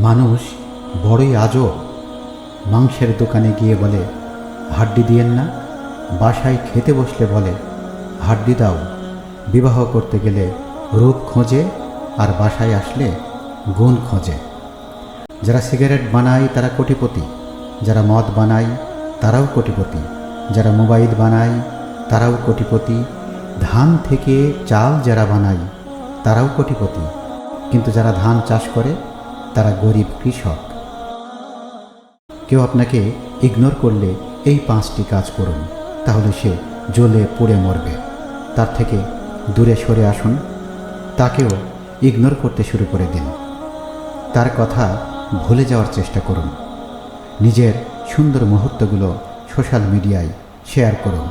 মানুষ বড়ই আজব। মাংসের দোকানে গিয়ে বলে, হাড্ডি দিয়েন না। বাসায় খেতে বসলে বলে, হাড্ডি দাও। বিবাহ করতে গেলে রূপ খোঁজে আর বাসায় আসলে গুণ খোঁজে। যারা সিগারেট বানায় তারা কোটিপতি। যারা মদ বানায় তারাও কোটিপতি। যারা মোবাইল বানায় তারাও কোটিপতি। ধান থেকে চাল যারা বানায় তারাও কোটিপতি। কিন্তু যারা ধান চাষ করে তারা গরিব কৃষক। কেউ আপনাকে ইগনোর করলে এই পাঁচটি কাজ করুন, তাহলে সে জ্বলে পুড়ে মরবে। তার থেকে দূরে সরে আসুন, তাকেও ইগনোর করতে শুরু করে দিন। তার কথা ভুলে যাওয়ার চেষ্টা করুন। নিজের সুন্দর মুহূর্তগুলো সোশ্যাল মিডিয়ায় শেয়ার করুন।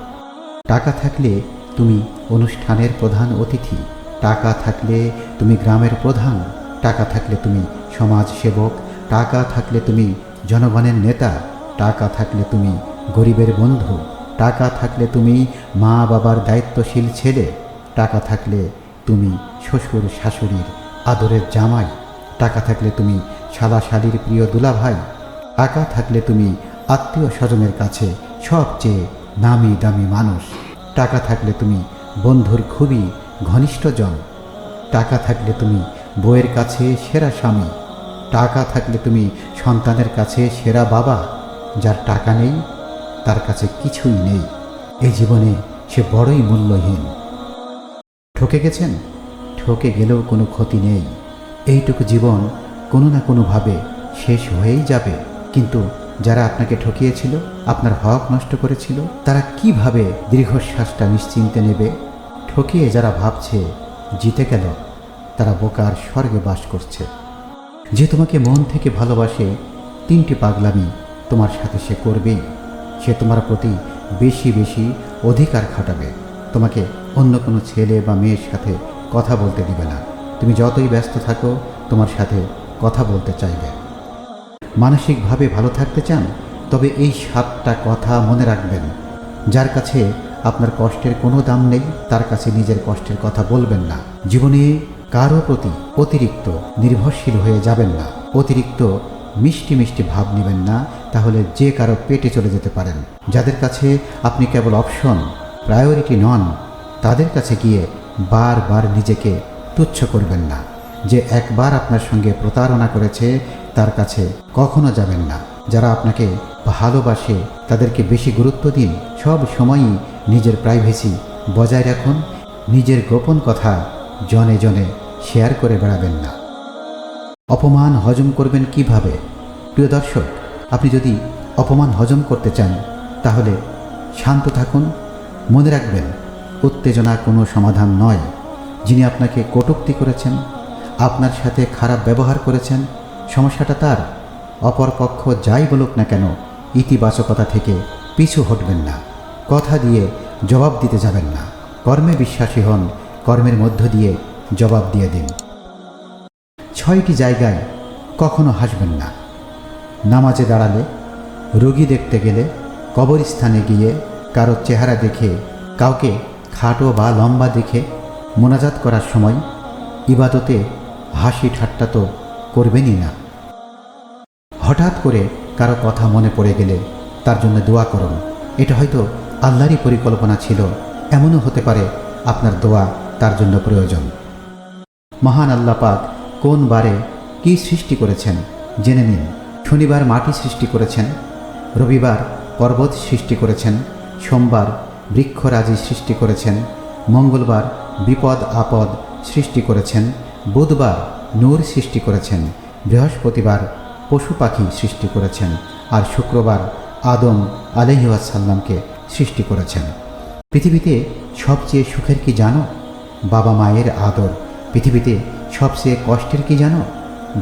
টাকা থাকলে তুমি অনুষ্ঠানের প্রধান অতিথি, টাকা থাকলে তুমি গ্রামের প্রধান, টাকা থাকলে তুমি সমাজ সেবক টাকা থাকলে তুমি জনগণের নেতা, টাকা থাকলে তুমি গরিবের বন্ধু, টাকা থাকলে তুমি মা বাবার দায়িত্বশীল ছেলে, টাকা থাকলে তুমি শ্বশুর শাশুড়ির আদরের জামাই, টাকা থাকলে তুমি সাদা শাড়ির প্রিয় দুলাভাই, টাকা থাকলে তুমি আত্মীয় স্বজনের কাছে সবচেয়ে নামি দামি মানুষ, টাকা থাকলে তুমি বন্ধুর খুবই ঘনিষ্ঠজন, টাকা থাকলে তুমি বইয়ের কাছে সেরা স্বামী টাকা থাকলে তুমি সন্তানের কাছে সেরা বাবা, যার টাকা নেই, তার কাছে কিছুই নেই। এই জীবনে সে বড়ই মূল্যহীন। ঠকে গেছেন? ঠকে গেলেও কোনো ক্ষতি নেই। এইটুকু জীবন কোনো না কোনোভাবে শেষ হয়েই যাবে। কিন্তু যারা আপনাকে ঠকিয়েছিল, আপনার হক নষ্ট করেছিল, তারা কীভাবে দীর্ঘশ্বাসটা নিশ্চিন্তে নেবে? ঠকিয়ে যারা ভাবছে, জিতে গেল, তারা বোকার স্বর্গে বাস করছে। যে তোমাকে মন থেকে ভালোবাসে, তিনটি পাগলামি তোমার সাথে সে করবেই। সে তোমার প্রতি বেশি বেশি অধিকার খাটাবে। তোমাকে অন্য কোনো ছেলে বা মেয়ের সাথে কথা বলতে দিবে না। তুমি যতই ব্যস্ত থাকো, তোমার সাথে কথা বলতে চাইবে। মানসিকভাবে ভালো থাকতে চান, তবে এই সাতটা কথা মনে রাখবেন। যার কাছে আপনার কষ্টের কোনো দাম নেই, তার কাছে নিজের কষ্টের কথা বলবেন না। জীবনে কারও প্রতি অতিরিক্ত নির্ভরশীল হয়ে যাবেন না। অতিরিক্ত মিষ্টি মিষ্টি ভাব নেবেন না, তাহলে যে কারও পেটে চলে যেতে পারেন। যাদের কাছে আপনি কেবল অপশন, প্রায়োরিটি নন, তাদের কাছে গিয়ে বারবার নিজেকে তুচ্ছ করবেন না। যে একবার আপনার সঙ্গে প্রতারণা করেছে, তার কাছে কখনো যাবেন না। যারা আপনাকে ভালোবাসে, তাদেরকে বেশি গুরুত্ব দিন। সব সময়ই নিজের প্রাইভেসি বজায় রাখুন। নিজের গোপন কথা জনে জনে শেয়ার করে বেড়াবেন না। অপমান হজম করবেন কীভাবে? প্রিয় দর্শক, আপনি যদি অপমান হজম করতে চান, তাহলে শান্ত থাকুন, মনে রাখবেন উত্তেজনা কোনো সমাধান নয়। যিনি আপনাকে কটূক্তি করেছেন, আপনার সাথে খারাপ ব্যবহার করেছেন, সমস্যাটা তার। অপরপক্ষ যাই বলুক না কেন, ইতিবাচকতা থেকে পিছু হটবেন না। কথা দিয়ে জবাব দিতে যাবেন না। কর্মে বিশ্বাসী হন, কর্মের মধ্য দিয়ে জবাব দিয়ে দিন। ছয়টি জায়গায় কখনো হাসবেন না। নামাজে দাঁড়ালে, রোগী দেখতে গেলে, কবরস্থানে গিয়ে কারও চেহারা দেখে, কাউকে খাটো বা লম্বা দেখে মোনাজাত করার সময় ইবাদতে হাসি ঠাট্টা তো করবেনই না। হঠাৎ করে কারও কথা মনে পড়ে গেলে তার জন্য দোয়া করুন। এটা হয়তো আল্লাহরই পরিকল্পনা ছিল, এমনও হতে পারে আপনার দোয়া তার জন্য প্রয়োজন। মহান আল্লাহ পাক কোন বারে কী সৃষ্টি করেছেন? জেনে নিন। শনিবার মাটি সৃষ্টি করেছেন, রবিবার পর্বত সৃষ্টি করেছেন, সোমবার বৃক্ষরাজি সৃষ্টি করেছেন, মঙ্গলবার বিপদ আপদ সৃষ্টি করেছেন, বুধবার নূর সৃষ্টি করেছেন, বৃহস্পতিবার পশু পাখি সৃষ্টি করেছেন আর শুক্রবার আদম আলহিউসাল্লামকে সৃষ্টি করেছেন। পৃথিবীতে সবচেয়ে সুখের কি জানো? বাবা মায়ের আদর। পৃথিবীতে সবচেয়ে কষ্টের কি জানো?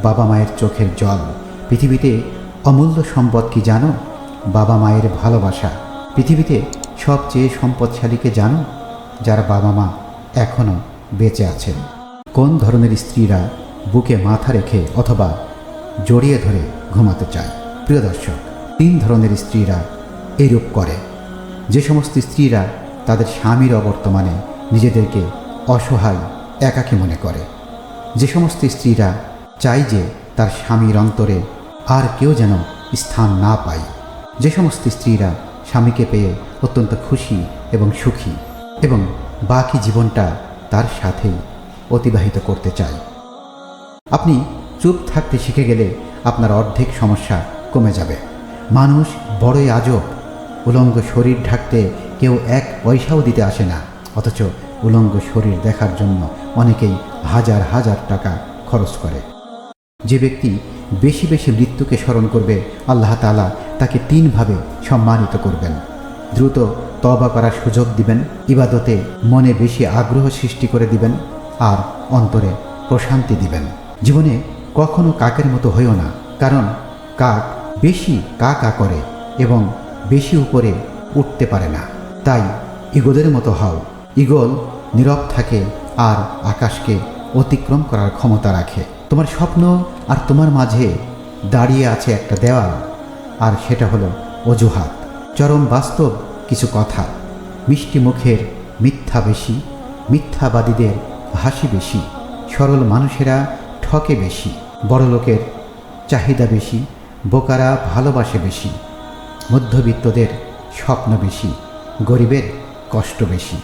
বাবা মায়ের চোখের জল। পৃথিবীতে অমূল্য সম্পদ কি জানো? বাবা মায়ের ভালোবাসা। পৃথিবীতে সবচেয়ে সম্পদশালীকে জানো? যার বাবা মা এখনও বেঁচে আছেন। কোন ধরনের স্ত্রীরা বুকে মাথা রেখে অথবা জড়িয়ে ধরে ঘুমাতে চায়? প্রিয় দর্শক, তিন ধরনের স্ত্রীরা এইরূপ করে। যে সমস্ত স্ত্রীরা তাদের স্বামীর অবর্তমানে নিজেদেরকে অসহায় একাকী মনে করে। যে সমস্ত স্ত্রীরা চাই যে তার স্বামীর অন্তরে আর কেউ যেন স্থান না পায়। যে সমস্ত স্ত্রীরা স্বামীকে পেয়ে অত্যন্ত খুশি এবং সুখী এবং বাকি জীবনটা তার সাথেই অতিবাহিত করতে চায়। আপনি চুপ থাকতে শিখে গেলে আপনার অর্ধেক সমস্যা কমে যাবে। মানুষ বড়ই আজব। উলঙ্গ শরীর ঢাকতে কেউ এক পয়সাও দিতে আসে না। অথচ উলঙ্গ শরীর দেখার জন্য অনেকেই হাজার হাজার টাকা খরচ করে। যে ব্যক্তি বেশি বেশি মৃত্যুকে স্মরণ করবে, আল্লাহ তালা তাকে তিনভাবে সম্মানিত করবেন। দ্রুত তবা করার সুযোগ দিবেন, ইবাদতে মনে বেশি আগ্রহ সৃষ্টি করে দিবেন, আর অন্তরে প্রশান্তি দিবেন। জীবনে কখনো কাকের মতো হইও না, কারণ কাক বেশি কা কা করে এবং বেশি উপরে উঠতে পারে না। তাই ইগলের মতো হও। ইগল নীরব থাকে আর আকাশকে অতিক্রম করার ক্ষমতা রাখে। তোমার স্বপ্ন আর তোমার মাঝে দাঁড়িয়ে আছে একটা দেওয়াল, আর সেটা হলো অজুহাত। চরম বাস্তব কিছু কথা। মিষ্টি মুখের মিথ্যা বেশি, মিথ্যাবাদীদের হাসি বেশি, সরল মানুষেরা ঠকে বেশি বড় লোকের চাহিদা বেশি, বোকারা ভালোবাসে বেশি, মধ্যবিত্তদের স্বপ্ন বেশি, গরিবের কষ্ট বেশি।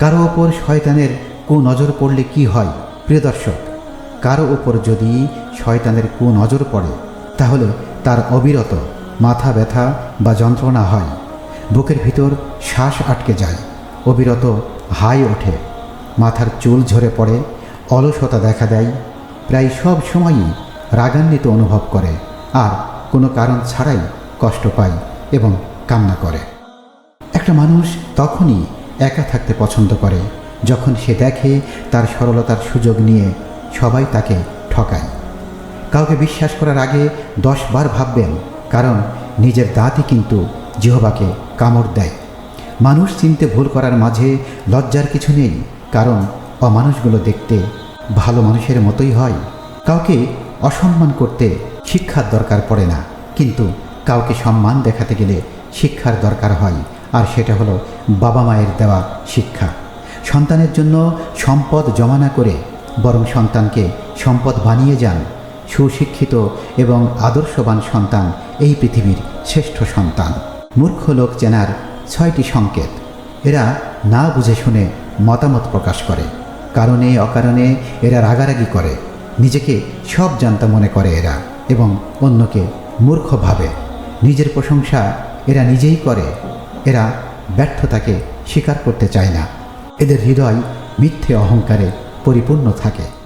কারও ওপর শয়তানের কুনজর পড়লে কি হয়? প্রিয় দর্শক, কারও ওপর যদি শয়তানের কুনজর পড়ে, তাহলে তার অবিরত মাথা ব্যথা বা যন্ত্রণা হয়। বুকের ভিতর শ্বাস আটকে যায়, অবিরত হাই ওঠে, মাথার চুল ঝরে পড়ে, অলসতা দেখা দেয়, প্রায় সব সময়ই রাগান্বিত অনুভব করে আর কোনো কারণ ছাড়াই কষ্ট পায় এবং কান্না করে। একটা মানুষ তখনই একা থাকতে পছন্দ করে। যখন সে দেখে তার সরলতার সুযোগ নিয়ে সবাই তাকে ঠকায়। কাউকে বিশ্বাস করার আগে দশ বার ভাববেন, কারণ নিজের দাঁতই কিন্তু জিহবাকে কামড় দেয়। মানুষ চিনতে ভুল করার মাঝে লজ্জার কিছু নেই, কারণ অমানুষগুলো দেখতে ভালো মানুষের মতোই হয়। কাউকে অসম্মান করতে শিক্ষার দরকার পড়ে না, কিন্তু কাউকে সম্মান দেখাতে গেলে শিক্ষার দরকার হয়। আর সেটা হলো বাবা মায়ের দেওয়া শিক্ষা। সন্তানের জন্য সম্পদ জমা না করে বরং সন্তানকে সম্পদ বানিয়ে যান সুশিক্ষিত এবং আদর্শবান সন্তান এই পৃথিবীর শ্রেষ্ঠ সন্তান। মূর্খ লোক চেনার ছয়টি সংকেত। এরা না বুঝে শুনে মতামত প্রকাশ করে, কারণে অকারণে এরা রাগারাগি করে। নিজেকে সব জানতা মনে করে এরা এবং অন্যকে মূর্খ ভাবে। নিজের প্রশংসা এরা নিজেই করে। এরা ব্যর্থতাকে স্বীকার করতে চায় না। এদের হৃদয় মিথ্যে অহংকারে পরিপূর্ণ থাকে।